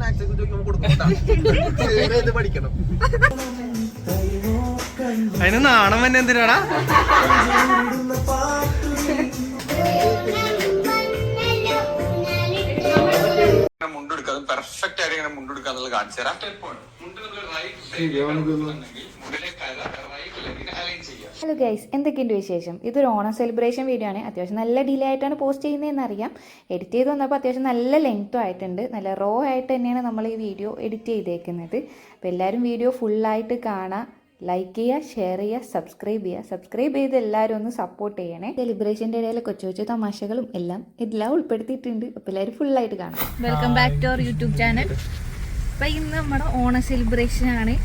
Snacks ഒക്കെ ചോദിക്കുമ്പോൾ കൊടുക്കണം പഠിക്കണം. അതിന് നാണം തന്നെ എന്തിനാടാ? മുണ്ടെടുക്കാതെ പെർഫെക്റ്റ് ആയിട്ട് ഇങ്ങനെ മുണ്ടെടുക്കാന്നുള്ള കാണിച്ചു തരാം. ഹലോ ഗൈസ് എന്തൊക്കെയുണ്ട് വിശേഷം? ഇതൊരു ഓണം സെലിബ്രേഷൻ വീഡിയോ ആണ്. അത്യാവശ്യം നല്ല ഡിലേ ആയിട്ടാണ് പോസ്റ്റ് ചെയ്യുന്നതെന്ന് അറിയാം എഡിറ്റ് ചെയ്ത് വന്നപ്പോൾ അത്യാവശ്യം നല്ല ലെങ്ത്തും ആയിട്ടുണ്ട്. നല്ല റോ ആയിട്ട് തന്നെയാണ് നമ്മൾ ഈ വീഡിയോ എഡിറ്റ് ചെയ്തേക്കുന്നത്. അപ്പോൾ എല്ലാവരും വീഡിയോ ഫുള്ളായിട്ട് കാണാം. ലൈക്ക് ചെയ്യുക ഷെയർ ചെയ്യുക സബ്സ്ക്രൈബ് ചെയ്യുക. സബ്സ്ക്രൈബ് ചെയ്ത് എല്ലാവരും ഒന്ന് സപ്പോർട്ട് ചെയ്യണേ. സെലിബ്രേഷന്റെ ഇടയിൽ കൊച്ചു കൊച്ചു തമാശകളും എല്ലാം എല്ലാം ഉൾപ്പെടുത്തിയിട്ടുണ്ട്. അപ്പോൾ എല്ലാവരും ഫുള്ളായിട്ട് കാണാം. Welcome back to our YouTube channel അപ്പോൾ ഇന്ന് നമ്മുടെ ഓണം സെലിബ്രേഷൻ ആണ്.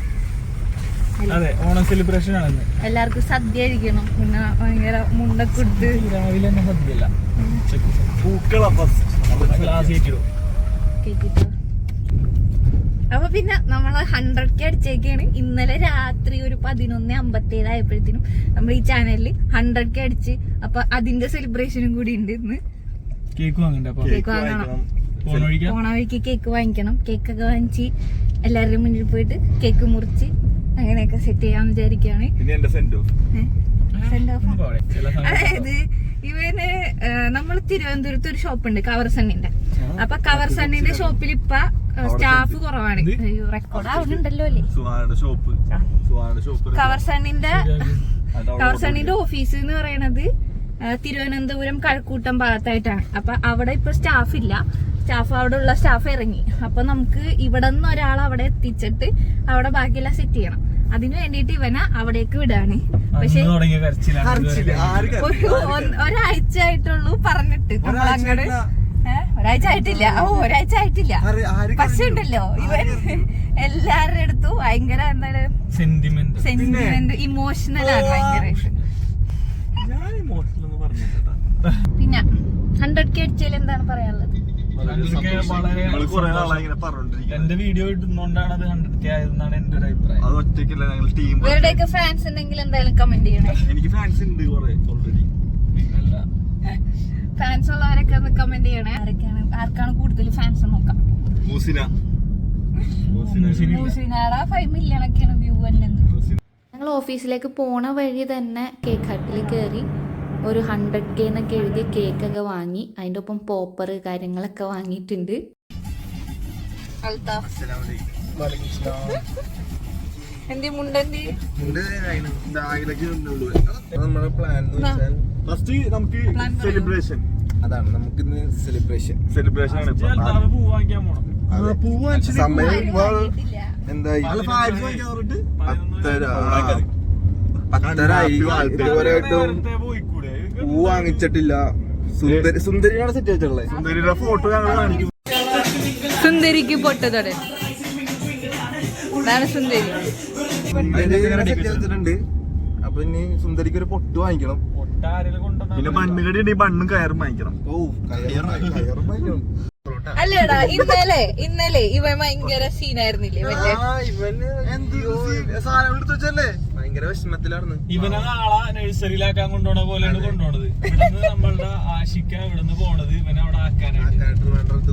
അതെ ഓണം സെലിബ്രേഷൻ ആണ് എല്ലാവർക്കും സദ്യ കഴിക്കണം. പിന്നെ ഭയങ്കര മുണ്ടക്കുട്ട് രാവിലെ തന്നെ പൂക്കള ക്ലാസ് കയറ്റിടും കേട്ടിട്ടോ അപ്പൊ പിന്നെ നമ്മൾ ഹൺഡ്രഡ് കെ അടിച്ചേക്കാണ്. ഇന്നലെ രാത്രി ഒരു പതിനൊന്ന് അമ്പത്തേഴ് ആയപ്പോഴത്തേനും നമ്മൾ ഈ ചാനലിൽ ഹൺഡ്രഡ് കെ അടിച്ച് അപ്പൊ അതിന്റെ സെലിബ്രേഷനും കൂടി ഉണ്ട് ഇന്ന്. കേക്ക് വാങ്ങണ്ട കേക്ക് വാങ്ങണം. ഓണവഴിക്ക് വഴിക്കാം വഴിക്ക് കേക്ക് വാങ്ങിക്കണം. കേക്കൊക്കെ വാങ്ങിച്ച് എല്ലാവരുടെയും മുന്നിൽ പോയിട്ട് കേക്ക് മുറിച്ച് അങ്ങനെയൊക്കെ സെറ്റ് ചെയ്യാന്ന് വിചാരിക്കുകയാണ് അതായത് ഇവന് നമ്മൾ തിരുവനന്തപുരത്ത് ഒരു ഷോപ്പ് ഉണ്ട് കവർ സണ്ണിന്റെ അപ്പൊ കവർ സണ്ണിന്റെ ഷോപ്പിൽ ഇപ്പൊ സ്റ്റാഫ് കുറവാണ്. റെക്കോർഡ് ആവുന്നുണ്ടല്ലോ അല്ലേ? കവർ സണ്ണിന്റെ കവർ സണ്ണിന്റെ ഓഫീസ് എന്ന് പറയണത് തിരുവനന്തപുരം കഴക്കൂട്ടം ഭാഗത്തായിട്ടാണ്. അപ്പൊ അവിടെ ഇപ്പൊ സ്റ്റാഫ് ഇല്ല. സ്റ്റാഫ് അവിടെ ഉള്ള സ്റ്റാഫ് ഇറങ്ങി. അപ്പൊ നമുക്ക് ഇവിടെ നിന്ന് ഒരാൾ അവിടെ എത്തിച്ചിട്ട് അവിടെ ബാക്കിയെല്ലാം സെറ്റ് ചെയ്യണം. അതിനു വേണ്ടിയിട്ട് ഇവനെ അവിടേക്ക് വിടാണ്. പക്ഷെ ഒരാഴ്ച ആയിട്ടുള്ളൂ പറഞ്ഞിട്ട്. ഏ? ഒരാഴ്ച ആയിട്ടില്ല. ഓ ഒരാഴ്ച ആയിട്ടില്ല. പക്ഷെ ഉണ്ടല്ലോ ഇവൻ എല്ലാരുടെ അടുത്തും ഭയങ്കര എന്താണ് സെന്റിമെന്റ് സെന്റിമെന്റ് ഇമോഷണൽ ആണ് ഭയങ്കര. പിന്നെ ഹൺഡ്രഡ് കെ അടിച്ചാൽ എന്താണ് പറയാനുള്ളത്? എന്റെ വീഡിയോ ഇടുന്നോണ്ടാണ് അത് ഹൺഡ്രഡ് കെ ആയതെന്നാണ് എന്റെ ഒരു അഭിപ്രായം. അത് ഒറ്റയ്ക്കല്ല ഞങ്ങൾ ടീം ഇവരുടെയൊക്കെ ഫാൻസ് ഉണ്ടെങ്കിൽ എന്തായാലും കമന്റ് ചെയ്യണേ. എനിക്ക് ഫാൻസ് ഉണ്ട് കുറെ ഓൾറെഡി ഫാൻസ് ഉള്ളവരൊക്കെ ഒന്ന് കമന്റ് ചെയ്യണേ. ആരൊക്കെയാണ് ആർക്കാണ് കൂടുതൽ ഫാൻസ് നോക്കാം. മൂസിന. മൂസിനാടാ ഫൈവ് മില്യൺ ഒക്കെയാണ് വ്യൂ ഞങ്ങൾ ഓഫീസിലേക്ക് പോണ വഴി തന്നെ കേക്ക് ഹട്ടിൽ കയറി ഒരു ഹൺഡ്രഡ് കെ എന്നൊക്കെ എഴുതിയ കേക്കൊക്കെ വാങ്ങി. അതിന്റെ ഒപ്പം പോപ്പർ കാര്യങ്ങളൊക്കെ വാങ്ങിയിട്ടുണ്ട്. എന്തി മുണ്ടെന്തി നമ്മുടെ പ്ലാൻ ഫസ്റ്റ് നമുക്ക് സെലിബ്രേഷൻ അതാണ്. നമുക്ക് ഇന്ന് സെലിബ്രേഷൻ സെലിബ്രേഷൻ ആണ് സമയം. എന്തായി? പത്തര പത്തരായി പൂ വാങ്ങിച്ചിട്ടില്ല. സുന്ദരി സുന്ദരിയാണ് സെറ്റ് വെച്ചിട്ടുള്ളത് സുന്ദരിയുടെ ഫോട്ടോ ഞങ്ങൾ കാണിക്കും. സുന്ദരിക്ക് പൊട്ടതോടെ. അതാണ് സുന്ദരി. സെറ്റ് വെച്ചിട്ടുണ്ട്. അപ്പൊ ഇനി സുന്ദരിക്ക് ഒരു പൊട്ട് വാങ്ങിക്കണം. പിന്നെ മണ്ണ് കടി ഉണ്ടെങ്കിൽ മണ്ണും കയറും വാങ്ങിക്കണം. ഓ കയറും വാങ്ങിക്കണം. അല്ലേടാ ഇന്നലെ ഇന്നലെ ഇവൻ ഭയങ്കര സീനായിരുന്നില്ലേ മറ്റേ ഇവന് സാധനം എടുത്ത് വെച്ചല്ലേ? ഭയങ്കര വിഷമത്തിലാണ് ഇവനെ നാളെ നഴ്സറിയിലാക്കാൻ കൊണ്ടുപോണ പോലെയാണ് കൊണ്ടുപോണത്. ഇവിടുന്ന് നമ്മളുടെ ആശിക്ക ഇവിടുന്ന് പോണത് ഇവനെ അവിടെ ആക്കാനായിട്ട്.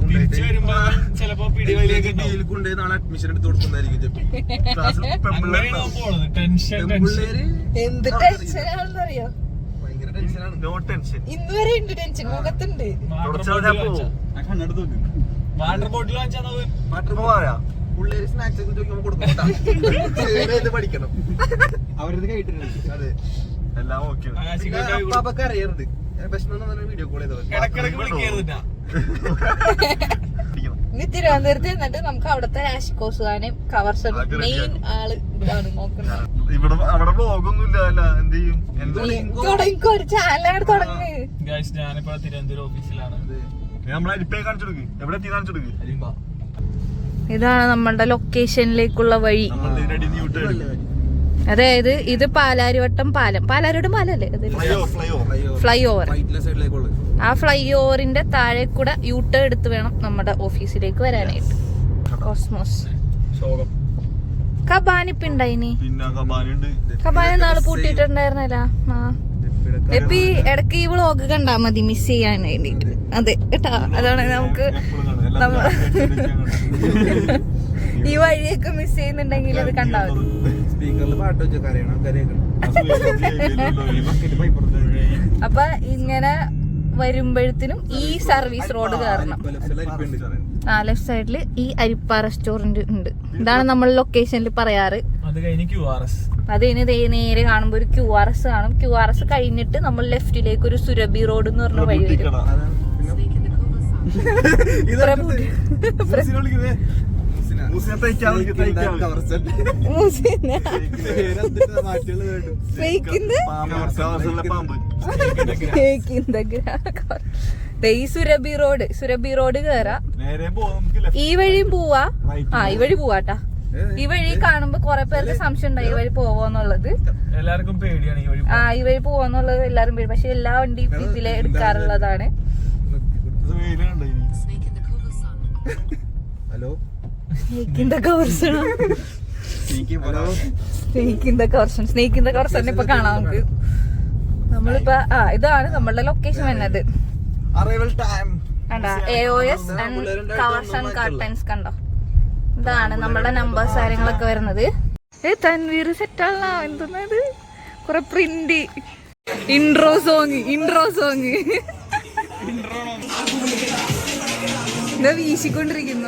തിരിച്ചു വരുമ്പോ ചിലപ്പോ പിടിവലിയൊക്കെ കൊണ്ടുപോയി നാളെ അഡ്മിഷൻ എടുത്ത് കൊടുക്കുന്നതായിരിക്കും പോണത്. ടെൻഷൻ എന്ത് ടെൻഷനാണെന്നറിയോ ഭയങ്കര ടെൻഷനാണ് നോ ടെൻഷൻ ഇന്ന് വരെ ഉണ്ട് ടെൻഷൻ മുഖത്തുണ്ട്. Water bottle വാങ്ങിച്ചാ. പാട്ട് പോവാ പിള്ളേര് സ്നാക്സ് ഒക്കെ ചോദിക്കുമ്പോൾ കൊടുക്കണം പഠിക്കണം. അവരത് കേട്ടിട്ടുണ്ട്. അതെ. എല്ലാം ഓക്കെ അറിയരുത്. വിഷമം വീഡിയോ കോൾ ചെയ്തോ ഇടക്കിടക്ക് വിളിക്കരുതിട്ടാ ഇനി തിരുവനന്തപുരത്ത് എന്നിട്ട് നമുക്ക് അവിടുത്തെ രാശിക്കോസുകാനും കവർ അതൊക്കെ മെയിൻ ആൾ ഇതാണ് നോക്കുന്നത്. ഇവിടെ അവിടെ ബ്ലോഗൊന്നുമില്ല എന്ത് ചെയ്യും? ഒരു ചാനലാണ് ഞാനിപ്പോ തിരുവനന്തപുരം ഓഫീസിലാണ് നമ്മളെ അരിപ്പേ കാണിച്ചു കൊടുക്കും. എവിടെ എത്തി കാണിച്ചു കൊടുക്ക്? ഇതാണ് നമ്മളുടെ ലൊക്കേഷനിലേക്കുള്ള വഴി. അതായത് ഇത് പാലാരിവട്ടം പാലം. പാലാരിവട്ടം പാലം അല്ലേ ഫ്ലൈ ഓവർ ആ ഫ്ലൈ ഓവറിന്റെ താഴെ കൂടെ യൂട്ടേൺ എടുത്ത് വേണം നമ്മുടെ ഓഫീസിലേക്ക് വരാനായിട്ട്. കോസ്മോസ് കബാനിപ്പിണ്ടായിനി? കബാനി നാളെ പൂട്ടിയിട്ടുണ്ടായിരുന്നല്ലോ കബാനുണ്ട് കബാന നാൾ പൂട്ടിയിട്ടുണ്ടായിരുന്നല്ല ആ. ഇപ്പൊ ഈ ഇടയ്ക്ക് ഈ വ്ളോഗ് കണ്ടാ മതി മിസ് ചെയ്യാൻ വേണ്ടിട്ട് അതെ കേട്ടാ? അതാണ് നമുക്ക് നമ്മ- ഈ വഴിയൊക്കെ മിസ് ചെയ്യുന്നുണ്ടെങ്കിൽ അത് കണ്ടാ മതി. സ്പീക്കറിൽ പാട്ട് അപ്പൊ ഇങ്ങനെ വരുമ്പോഴത്തേനും ഈ സർവീസ് റോഡ് കയറണം ആ ലെഫ്റ്റ് സൈഡിൽ ഈ അരിപ്പ റെസ്റ്റോറന്റ് ഉണ്ട്. ഇതാണ് നമ്മൾ ലൊക്കേഷനിൽ പറയാറ്. അത് കഴിഞ്ഞ് നേരെ കാണുമ്പോൾ ഒരു ക്യു ആർ എസ് കാണും. ക്യു ആർ എസ് കഴിഞ്ഞിട്ട് നമ്മൾ ലെഫ്റ്റിലേക്ക് ഒരു സുരഭി റോഡ് എന്ന് പറഞ്ഞ വഴി വരും. മൂസിനെ. സ്നേഹിക്കുന്ന സ്നേഹിക്കുന്ന ഗ്രാ- ദേ ഈ സുരഭി റോഡ് സുരഭി റോഡ് കേറാ. ഈ വഴിയും പോവാ? ആ ഈ വഴി പോവാട്ടാ. ഈ വഴി കാണുമ്പോ കൊറേ പേർക്ക് സംശയം ഉണ്ടായി ഈ വഴി പോവാന്നുള്ളത്. എല്ലാവർക്കും പേടിയാണ് ആ ഈ വഴി പോവാന്നുള്ളത് എല്ലാരും പേടി. പക്ഷെ എല്ലാ വണ്ടിയും ഇതിലെ എടുക്കാറുള്ളതാണ്. ഹലോ? സ്നേഹിക്കിന്റെ കവർഷണം സ്നേഹിക്കിന്റെ കവർഷൻ സ്നേഹിക്കിന്റെ കവർഷൻ ഇപ്പൊ കാണാം നമുക്ക്. നമ്മളിപ്പോ ആ ഇതാണ് നമ്മളുടെ ലൊക്കേഷൻ വരുന്നത്. അറൈവൽ ടൈം കണ്ട? A and covers and curtains കണ്ടോ? ഇതാണ് നമ്മുടെ നമ്പേഴ്സ് കാര്യങ്ങളൊക്കെ വരുന്നത്. ഏ തൻവീർ സെറ്റാണല്ലോ എന്തെന്നത്? കുറെ print intro song intro song എന്താ വീശിക്കൊണ്ടിരിക്കുന്ന.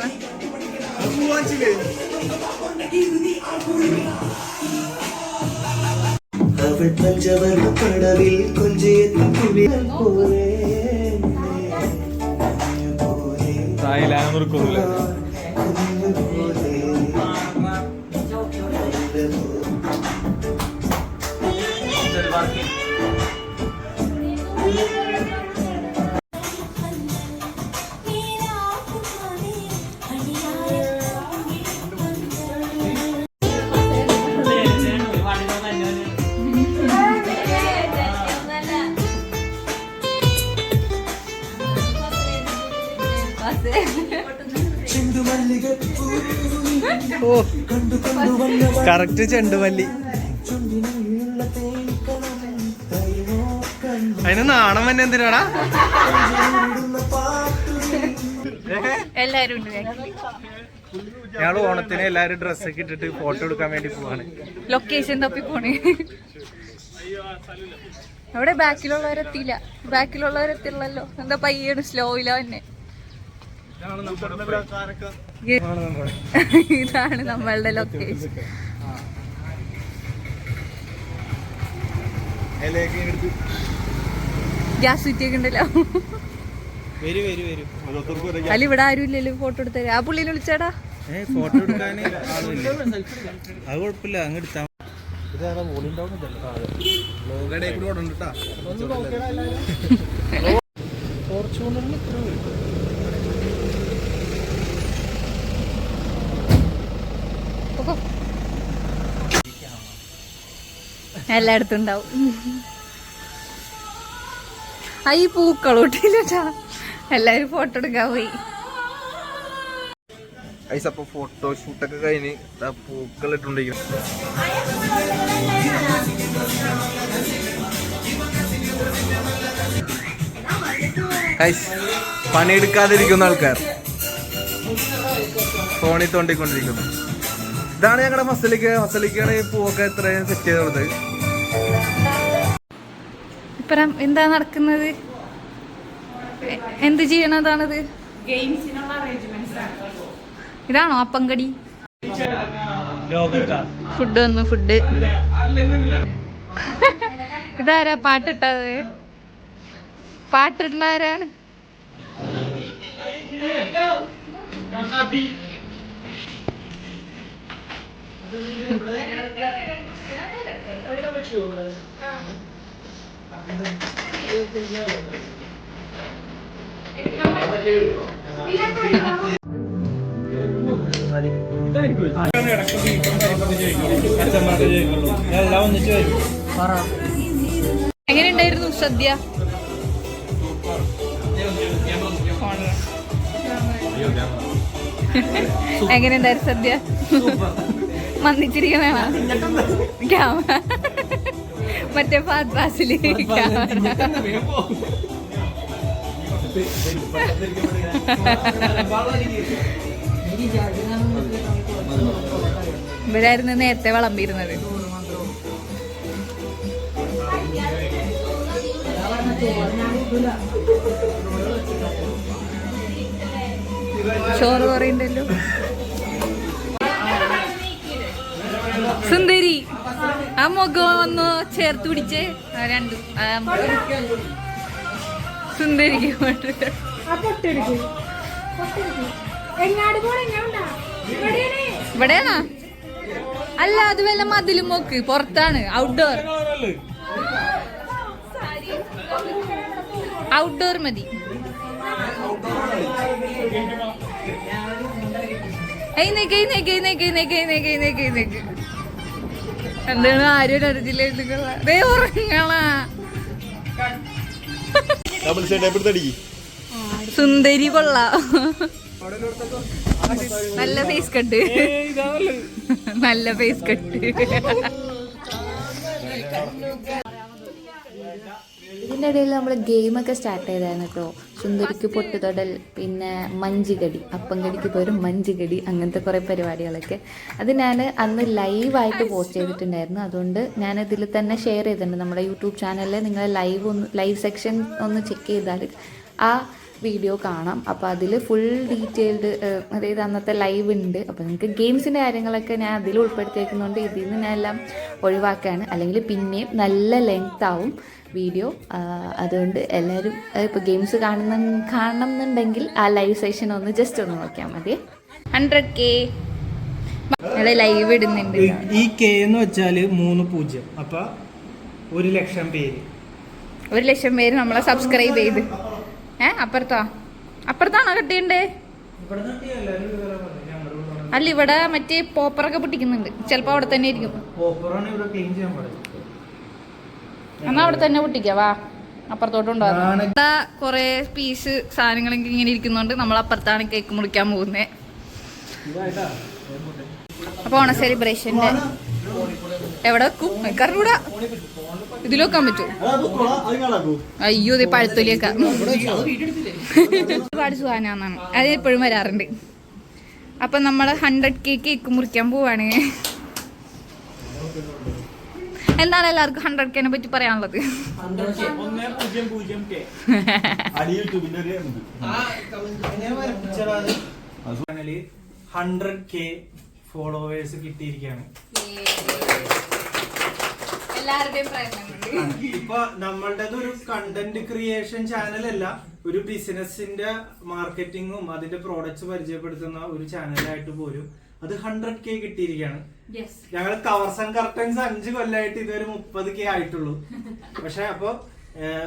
അവൾ പഞ്ചവർണ പടവിൽ കൊഞ്ചയത്തിൽ പോലെ. തായിലാനും കറക്റ്റ് ചെണ്ടുമല്ലി. അതിന് നാണം തന്നെ എന്തിനാടാ? എല്ലാരും. ഞങ്ങൾ ഓണത്തിന് എല്ലാരും ഡ്രസ് ഒക്കെ ഇട്ടിട്ട് ഫോട്ടോ എടുക്കാൻ വേണ്ടി പോവാണ്. ലൊക്കേഷൻ തപ്പി പോണേ. അവിടെ ബാക്കിലുള്ളവരെത്തിയില്ല ബാക്കിലുള്ളവരെത്തില്ലല്ലോ എന്താ പയ്യാണ് സ്ലോയില തന്നെ ഇതാണ് നമ്മളുടെ ലൊക്കേഷൻ ഗ്യാസ് കുറ്റിയൊക്കെ ഉണ്ടല്ലോ. വരൂ വരൂ വരൂ. അല്ല ഇവിടെ ആരും ഇല്ലല്ലോ ഫോട്ടോ എടുത്തരാ ആ പുള്ളിനെ വിളിച്ചാടാ. ഫോട്ടോ എടുക്കാൻ ആളില്ല അത് കുഴപ്പമില്ല അങ്ങ് എടുത്താ ലോകയുടെ കൂടെ ഓടണ്ടാ എല്ലായിടത്തും ഉണ്ടാവും. ആ ഈ എല്ലാരും ഫോട്ടോ എടുക്കാൻ പോയി. അപ്പൊ ഫോട്ടോ കഴിഞ്ഞ് പൂക്കൾ ഇട്ടുണ്ടെങ്കിൽ പണിയെടുക്കാതിരിക്കുന്ന ആൾക്കാർ. ഫോണിൽ തോണ്ടിക്കൊണ്ടിരിക്കുന്നു. ഇതാണ് ഞങ്ങളുടെ മസലിക്ക് മസലിക്കാണ് ഈ പൂവൊക്കെ എത്രയും സെറ്റ് ചെയ്ത് ഇപ്പറം എന്താ നടക്കുന്നത്? എന്ത് ചെയ്യണതാണത് ഇതാണോ അപ്പങ്കടി ഫുഡ് വന്നു ഫുഡ്. ഇതാരാ പാട്ടിട്ടത്? പാട്ടിട്ടാരാണ് എല്ലാം ഒന്നിച്ച് വരും എങ്ങനെയുണ്ടായിരുന്നു സദ്യ? എങ്ങനെയുണ്ടായിരുന്നു സദ്യ? മന്ദിച്ചിരിക്കുന്ന ക്യാമ മറ്റേ പാത്രാസിൽ ഇവരായിരുന്നു നേരത്തെ വിളമ്പിയിരുന്നത്. ചോറ് കുറയുണ്ടല്ലോ സുന്ദരി ആ മുഖം ഒന്ന് ചേർത്ത് പിടിച്ച്. രണ്ടും. സുന്ദരിക്ക് ഇവിടെയാണ്. അല്ല അത് വല്ല മതിലും നോക്ക് പുറത്താണ്. ഔട്ട്ഡോർ ഔട്ട്ഡോർ മതി. എഴുന്നേക്ക് എഴുന്നേക്ക് എഴുന്നേക്ക് എഴുന്നേക്ക് എഴുന്നേക്ക് എഴുന്നേക്ക് എഴുന്നേക്ക് എന്താണ് ആരും അറിഞ്ഞില്ല ദേ ഉറങ്ങണ. ഡബിൾ സൈഡ് എപ്പോഴത്തടി സുന്ദരി കൊള്ള. നല്ല ഫേസ് കട്ട് നല്ല ഫേസ് കട്ട് ഇതിന്റെ ഇടയിൽ നമ്മൾ ഗെയിമൊക്കെ സ്റ്റാർട്ട് ചെയ്തായിരുന്നു കേട്ടോ സുന്ദരിക്ക് പൊട്ടുതൊടൽ പിന്നെ മഞ്ചുകടി അപ്പം കടിക്ക് പോരും മഞ്ചുകടി അങ്ങനത്തെ കുറേ പരിപാടികളൊക്കെ. അത് ഞാൻ അന്ന് ലൈവായിട്ട് പോസ്റ്റ് ചെയ്തിട്ടുണ്ടായിരുന്നു. അതുകൊണ്ട് ഞാൻ ഇതിൽ തന്നെ ഷെയർ ചെയ്തിട്ടുണ്ട് നമ്മുടെ യൂട്യൂബ് ചാനലിൽ നിങ്ങൾ ലൈവ് ഒന്ന് ലൈവ് സെക്ഷൻ ഒന്ന് ചെക്ക് ചെയ്താൽ ആ വീഡിയോ കാണാം. അപ്പോൾ അതിൽ ഫുൾ ഡീറ്റെയിൽഡ് അതായത് അന്നത്തെ ലൈവ് ഉണ്ട്. അപ്പോൾ നിങ്ങൾക്ക് ഗെയിംസിന്റെ കാര്യങ്ങളൊക്കെ ഞാൻ അതിൽ ഉൾപ്പെടുത്തിയേക്കുന്നതുകൊണ്ട് ഇതിൽ നിന്ന് ഞാൻ എല്ലാം ഒഴിവാക്കുകയാണ് അല്ലെങ്കിൽ പിന്നെയും നല്ല ലെങ്ത് ആവും വീഡിയോ അതുകൊണ്ട് എല്ലാവരും ഇപ്പോൾ ഗെയിംസ് കാണുന്ന കാണണം എന്നുണ്ടെങ്കിൽ ആ ലൈവ് സെഷൻ ഒന്ന് ജസ്റ്റ് ഒന്ന് നോക്കിയാൽ മതി. ഹൺഡ്രഡ് കെ ലൈവ് ഇടുന്നുണ്ട് ഈ കെ എന്ന് വെച്ചാൽ മൂന്ന് പൂജ്യം. അപ്പൊ ഒരു ലക്ഷം പേര്. ഒരു ലക്ഷം പേര് നമ്മളെ സബ്സ്ക്രൈബ് ചെയ്ത്. ഏ അപ്പുറത്താ? അപ്പുറത്താണോ കിട്ടിയണ്ടേ? അല്ല ഇവിടെ മറ്റേ പോപ്പറൊക്കെ പൊട്ടിക്കുന്നുണ്ട്. ചിലപ്പോ അവിടെ തന്നെ ഇരിക്കും എന്നാ അവിടെ തന്നെ പൊട്ടിക്കാവാ വാ. അപ്പുറത്തോട്ട് ആണ്. കൊറേ പീസ് സാധനങ്ങളൊക്കെ ഇങ്ങനെ ഇരിക്കുന്നുണ്ട്. നമ്മൾ അപ്പുറത്താണ് കേക്ക് മുറിക്കാൻ പോകുന്നത് അപ്പൊ ഓണ സെലിബ്രേഷന്റെ എവിടെ? വെക്കും എനിക്കറിഞ്ഞൂടാ ഇതിൽ വെക്കാൻ പറ്റുമോ? അയ്യോ ഇത് പഴുത്തൊലിയൊക്കെ. ഒരുപാട് സുഖാനാന്നാണ്. അത് എപ്പോഴും വരാറുണ്ട്. അപ്പൊ നമ്മൾ ഹൺഡ്രഡ് കേക്ക് കേക്ക് മുറിക്കാൻ പോവാണ്. എന്താണ് എല്ലാവർക്കും ഹൺഡ്രഡ് കേനെ പറ്റി പറയാനുള്ളത്? കെ ഹൺഡ്രഡ് കെ ഫോളോവേഴ്സ് കിട്ടിയിരിക്കുകയാണ്. ഇപ്പൊ നമ്മളുടെ ഒരു കണ്ടന്റ് ക്രിയേഷൻ ചാനൽ അല്ല ഒരു ബിസിനസിന്റെ മാർക്കറ്റിങ്ങും അതിന്റെ പ്രോഡക്റ്റ്സ് പരിചയപ്പെടുത്തുന്ന ഒരു ചാനലായിട്ട് പോലും അത് ഹൺഡ്രഡ് കെ കിട്ടിയിരിക്കുകയാണ്. ഞങ്ങൾ കവർസ് ആൻഡ് കർട്ടൻസ് അഞ്ച് കൊല്ലമായിട്ട് ഇതുവരെ മുപ്പത് കെ ആയിട്ടുള്ളൂ. പക്ഷെ അപ്പൊ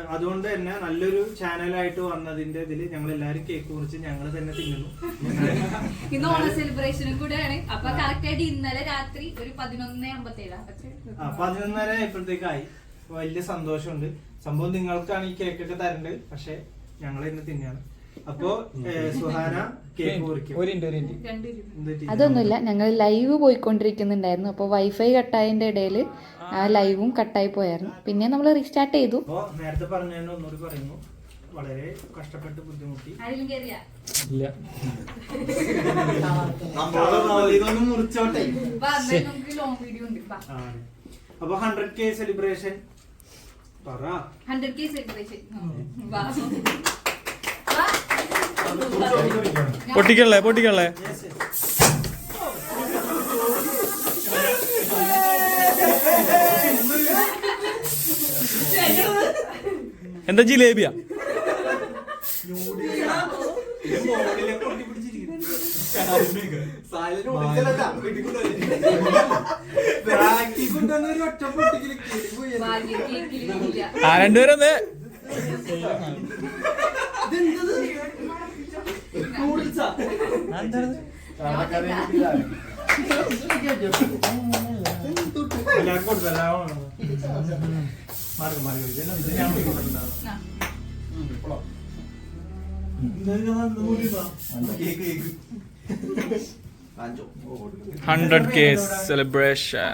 അതുകൊണ്ട് തന്നെ നല്ലൊരു ചാനലായിട്ട് വന്നതിന്റെ ഇതിൽ ഞങ്ങൾ എല്ലാരും കേക്ക് കുറിച്ച് ഞങ്ങൾ തന്നെ തിന്നുന്നു. ഇന്ന് ഓണ സെലിബ്രേഷനും കൂടെയാണ്. അപ്പൊ കറക്റ്റ് ആയിട്ട് ഇന്നലെ രാത്രി ഒരു പതിനൊന്ന് അമ്പത്തേഴ് പതിനൊന്നര ആയപ്പോഴത്തേക്കായി. വലിയ സന്തോഷമുണ്ട്. സംഭവം നിങ്ങൾക്കാണ് ഈ കേക്കൊക്കെ തരേണ്ടത് പക്ഷെ ഞങ്ങൾ ഇന്ന് തിന്നാണ്. അപ്പോ സുഹാന കേക്ക് മുറിക്കും. അതൊന്നുമില്ല ഞങ്ങൾ ലൈവ് പോയിക്കൊണ്ടിരിക്കുന്നുണ്ടായിരുന്നു. അപ്പോൾ വൈഫൈ കട്ടായതിന്റെ ഇടയിൽ ആ ലൈവും കട്ടായി പോയായിരുന്നു. പിന്നെ നമ്മൾ റീസ്റ്റാർട്ട് ചെയ്തു. അപ്പോ നേരത്തെ പറഞ്ഞതിന് ഒന്നുകൂടി പറയുന്നു. വളരെ കഷ്ടപ്പെട്ട് ബുദ്ധിമുട്ടി. ഇല്ല. ഇതൊന്ന് മുറിച്ചോട്ടെ. അപ്പൊ ഹൺഡ്രഡ് കെ സെലിബ്രേഷൻ പറ. ഹൺഡ്രഡ് കെ സെലിബ്രേഷൻ ഒരു ഒറ്റ എന്താ കിളിപോയി. ആ രണ്ടുപേരൊന്ന് എല്ലാവർക്കും കൊടുത്തു, എല്ലാവർക്കും കൊടുത്തു. മാർക്ക് മാർക്ക് ഇതെല്ലാം ഇത് ഞാൻ കൊടുത്തിട്ടുണ്ടാവും. ഹൺഡ്രഡ് കെ സെലിബ്രേഷൻ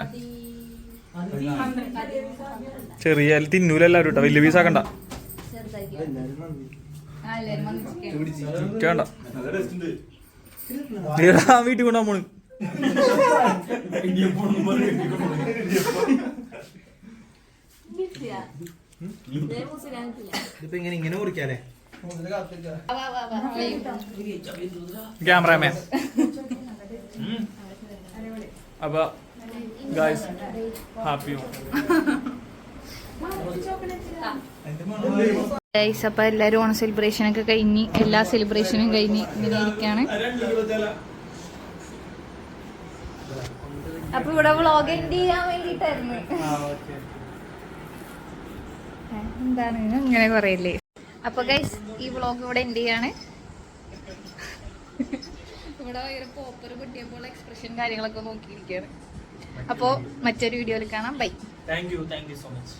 ചെറിയ തിന്നൂല എല്ലാവരും കേട്ടോ വലിയ പീസ് വീട്ടിൽ കൊണ്ടാ പോണ് ഇതിപ്പോ ഇങ്ങനെ ഇങ്ങനെ മുറിക്കാല്ലേ ക്യാമറാമാൻ. അപ്പൊ ഗായ്സ് ഹാപ്പി. ഗൈസ് അപ്പോൾ എല്ലാവരും ഓണം സെലിബ്രേഷനൊക്കെ കഴിഞ്ഞ് എല്ലാ സെലിബ്രേഷനും കഴിഞ്ഞ് ഇങ്ങനെ ഇരിക്കുകയാണ് അപ്പൊ ഇവിടെ വ്ളോഗ് എൻഡ് ചെയ്യാൻ വേണ്ടിട്ടായിരുന്നു എന്താണ്? ഇങ്ങനെ പറയല്ലേ അപ്പൊ ഗൈസ് ഈ വ്ളോഗ് ഇവിടെ എൻഡ് ചെയ്യാണ്. ഇവിടെ ഭയങ്കര പോപ്പർ കിട്ടിയപ്പോൾ എക്സ്പ്രഷൻ കാര്യങ്ങളൊക്കെ നോക്കിയിരിക്കുകയാണ്. അപ്പോൾ മറ്റൊരു വീഡിയോയിൽ കാണാം. Bye thank you thank you so much